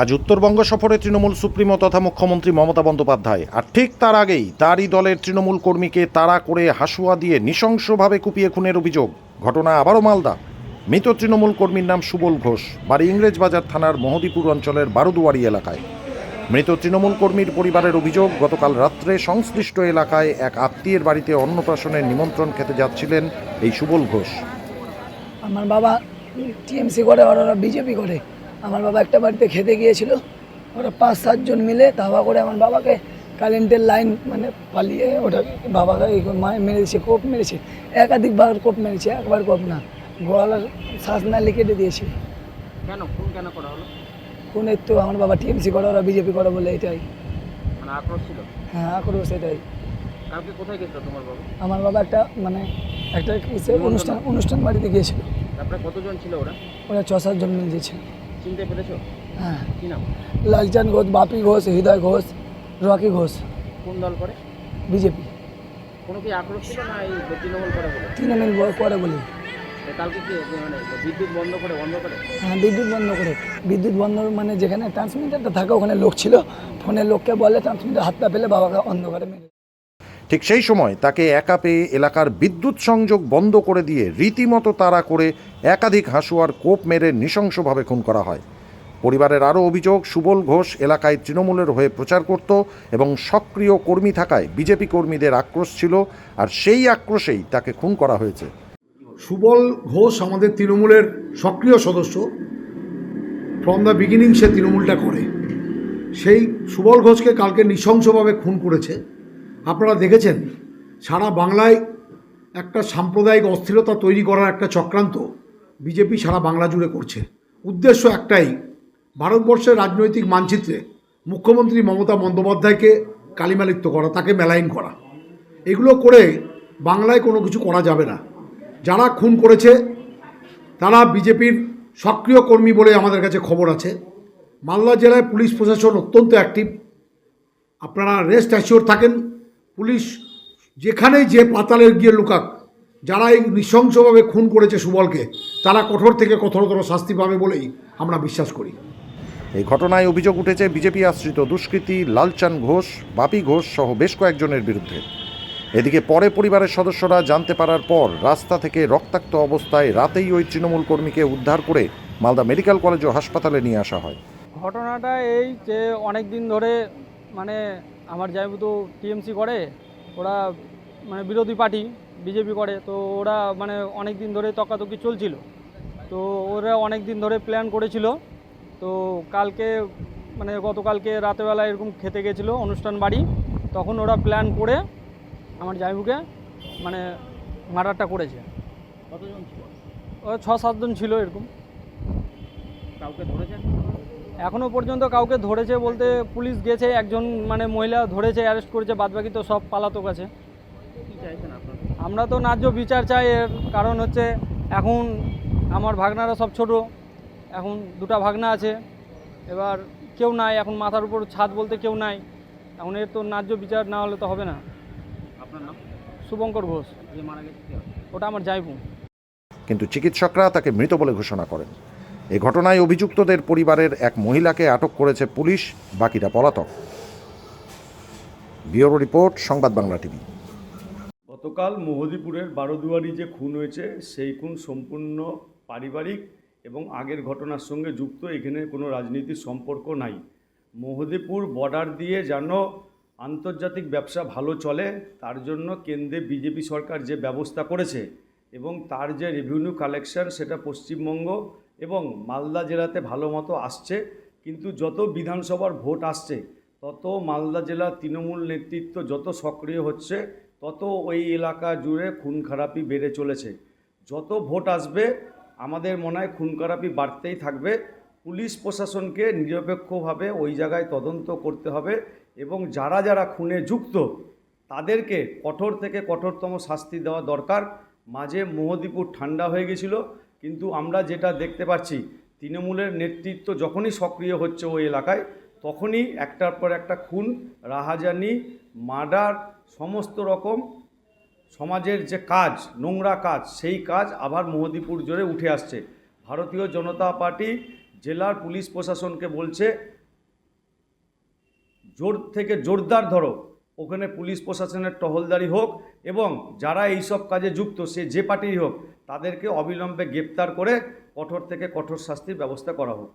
আজ উত্তরবঙ্গ সফরে তৃণমূল সুপ্রিমো তথা মুখ্যমন্ত্রী মমতা বন্দ্যোপাধ্যায়। আর ঠিক তার আগেই তারই দলের তৃণমূল কর্মীকে তাড়া করে হাসুয়া দিয়ে নৃশংসভাবে কুপিয়ে খুনের অভিযোগ। ঘটনা আবারও মালদা। মৃত তৃণমূল কর্মীর নাম সুবল ঘোষ, বাড়ি ইংরেজবাজার থানার মহদীপুর অঞ্চলের বারুদুয়ারি এলাকায়। মৃত তৃণমূল কর্মীর পরিবারের অভিযোগ, গতকাল রাত্রে সংশ্লিষ্ট এলাকায় এক আত্মীয়ের বাড়িতে অন্নপ্রাশনের নিমন্ত্রণ খেতে যাচ্ছিলেন এই সুবল ঘোষ। আমার বাবা টিএমসি করে বিজেপি করে। আমার বাবা একটা বাড়িতে খেতে গিয়েছিল। ওরা পাঁচ সাতজন মিলে ধাবা করে আমার বাবাকে কারেন্টের লাইন মানে পালিয়ে ওটা বাবাকে মেরেছে কোপ মেরেছে। একাধিকবার কোপ মেরেছে একবার কোপ না। গলার শ্বাস নালি কেটে দিয়েছে। কেন? খুন কেন করা হলো? কোনের তো আমার বাবা টিএমসি করে ওরা বিজেপি করে বলে এটাই। মানে আক্রোশ ছিল? হ্যাঁ আক্রোশ এটাই। কালকে কোথায় গেছিল তোমার বাবা? আমার বাবা একটা মানে একটা অনুষ্ঠান অনুষ্ঠান বাড়িতে গিয়েছিল। তারপরে কতজন ছিল ওরা? ওরা ছ সাতজন মিলে গিয়েছিল। চিনতে পেরেছ? হ্যাঁ। কি নাম? লালচাঁদ ঘোষ বাপি ঘোষ হৃদয় ঘোষ রকি ঘোষ। কোন দল করে? বিজেপি। কোনো কি আক্রোশ ছিল না এই তৃণমূল করে বলে? তৃণমূল করে বলি। কালকে কি মানে বিদ্যুৎ বন্ধ করে বন্ধ করে? হ্যাঁ বিদ্যুৎ বন্ধ করে। বিদ্যুৎ বন্ধ মানে যেখানে ট্রান্সমিটারটা থাকে ওখানে লোক ছিল। ফোনে লোককে বলে ট্রান্সমিটার হাতটা পেলে বাবাকে অন্ধকারে মেরে ঠিক সেই সময় তাকে একা পেয়ে এলাকার বিদ্যুৎ সংযোগ বন্ধ করে দিয়ে রীতিমতো তাড়া করে একাধিক হাসুয়ার কোপ মেরে নৃশংসভাবে খুন করা হয়। পরিবারের আরও অভিযোগ, সুবল ঘোষ এলাকায় তৃণমূলের হয়ে প্রচার করত এবং সক্রিয় কর্মী থাকায় বিজেপি কর্মীদের আক্রোশ ছিল আর সেই আক্রোশেই তাকে খুন করা হয়েছে। সুবল ঘোষ আমাদের তৃণমূলের সক্রিয় সদস্য। ফ্রম দ্য বিগিনিং সে তৃণমূলটা করে। সেই সুবল ঘোষকে কালকে নৃশংসভাবে খুন করেছে। আপনারা দেখেছেন, সারা বাংলায় একটা সাম্প্রদায়িক অস্থিরতা তৈরি করার একটা চক্রান্ত বিজেপি সারা বাংলা জুড়ে করছে। উদ্দেশ্য একটাই, ভারতবর্ষের রাজনৈতিক মানচিত্রে মুখ্যমন্ত্রী মমতা বন্দ্যোপাধ্যায়কে কালিমালিপ্ত করা, তাকে মেলাইন করা। এগুলো করে বাংলায় কোনো কিছু করা যাবে না। যারা খুন করেছে, তারা বিজেপির সক্রিয় কর্মী বলে আমাদের কাছে খবর আছে। মালদা জেলায় পুলিশ প্রশাসন অত্যন্ত অ্যাক্টিভ আপনারা রেস্ট অ্যাসিওর থাকেন পুলিশ যেখানেই যে পাতালে গিয়ে লুকাক যারা এই নৃশংসভাবে খুন করেছে সুবলকে তারা কঠোর থেকে কঠোরতর শাস্তি পাবে বলেই আমরা বিশ্বাস করি। এই ঘটনায় অভিযোগ উঠেছে বিজেপি আশ্রিত দুষ্কৃতী লালচান ঘোষ বাপি ঘোষ সহ বেশ কয়েকজনের বিরুদ্ধে। এদিকে পরে পরিবারের সদস্যরা জানতে পারার পর রাস্তা থেকে রক্তাক্ত অবস্থায় রাতেই ওই তৃণমূল কর্মীকে উদ্ধার করে মালদা মেডিকেল কলেজ ও হাসপাতালে নিয়ে আসা হয়। ঘটনাটা এই যে অনেক দিন ধরে মানে আমার জায়গা তো টিএমসি করে ওরা মানে বিরোধী পার্টি বিজেপি করে তো ওরা মানে অনেক দিন ধরে তকাতকি চলছিল। তো ওরা অনেক দিন ধরে প্ল্যান করেছিল তো কালকে মানে গতকালকে রাতেবেলা এরকম খেতে গেছিল অনুষ্ঠান বাড়ি তখন ওরা প্ল্যান করে আমার জামাইবুকে মানে মার্ডারটা করেছে। কতজন ছিল? ছ সাতজন ছিল এরকম। কাউকে ধরেছেন এখনও পর্যন্ত কাউকে ধরেছে বলতে পুলিশ গেছে একজন মানে মহিলা ধরেছে অ্যারেস্ট করেছে বাদবাকি তো সব পালাতক আছে। কি আমরা তো ন্যায্য বিচার চাই এর কারণ হচ্ছে এখন আমার ভাগনারা সব ছোট এখন দুটো ভাগনা আছে এবার কেউ নাই এখন মাথার উপর ছাদ বলতে কেউ নাই এখন এর তো ন্যায্য বিচার না হলে তো হবে না। আপনার নাম? শুভঙ্কর ঘোষ। যে মারা গেছে ওটা আমার যাইবু কিন্তু চিকিৎসকরা তাকে মৃত বলে ঘোষণা করেন। এই ঘটনায় অভিযুক্তদের পরিবারের এক মহিলাকে আটক করেছে পুলিশ বাকিরা পলাতক। ব্যুরো রিপোর্ট, সংবাদ বাংলা টিভি। গতকাল মোহদীপুরের বারোদুয়ারি যে খুন হয়েছে, সেই খুন সম্পূর্ণ পারিবারিক এবং আগের ঘটনার সঙ্গে যুক্ত। এখানে কোনো রাজনীতির সম্পর্ক নাই। মোহদীপুর বর্ডার দিয়ে যেন আন্তর্জাতিক ব্যবসা ভালো চলে, তার জন্য কেন্দ্রে বিজেপি সরকার যে ব্যবস্থা করেছে এবং তার যে রেভিনিউ কালেকশন সেটা পশ্চিমবঙ্গ এবং মালদা জেলাতে ভালো মতো আসছে, কিন্তু যত বিধানসভার ভোট আসছে, তত মালদা জেলার তৃণমূল নেতৃত্ব যত সক্রিয় হচ্ছে, তত ওই এলাকা জুড়ে খুন খারাপি বেড়ে চলেছে। যত ভোট আসবে, আমাদের মনে হয় খুন খারাপি বাড়তেই থাকবে। পুলিশ প্রশাসনকে নিরপেক্ষভাবে ওই জায়গায় তদন্ত করতে হবে এবং যারা যারা খুনে যুক্ত, তাদেরকে কঠোর থেকে কঠোরতম শাস্তি দেওয়া দরকার। মাঝে মোহদীপুর ঠান্ডা হয়ে গেছিল কিন্তু আমরা যেটা দেখতে পাচ্ছি, তৃণমূলের নেতৃত্ব যখনই সক্রিয় হচ্ছে ওই এলাকায়, তখনই একটার পর একটা খুন, রাহাজানি, মার্ডার, সমস্ত রকম সমাজের যে কাজ, নোংরা কাজ, সেই কাজ আবার মোহদীপুর জুড়ে উঠে আসছে। ভারতীয় জনতা পার্টি জেলার পুলিশ প্রশাসনকে বলছে, জোর থেকে জোরদার ধরো। ওখানে পুলিশ প্রশাসনের টহলদারি হোক এবং যারা এইসব কাজে যুক্ত, সে যে পার্টিই হোক, তাদেরকে অবিলম্বে গ্রেপ্তার করে কঠোর থেকে কঠোর শাস্তির ব্যবস্থা করা হোক।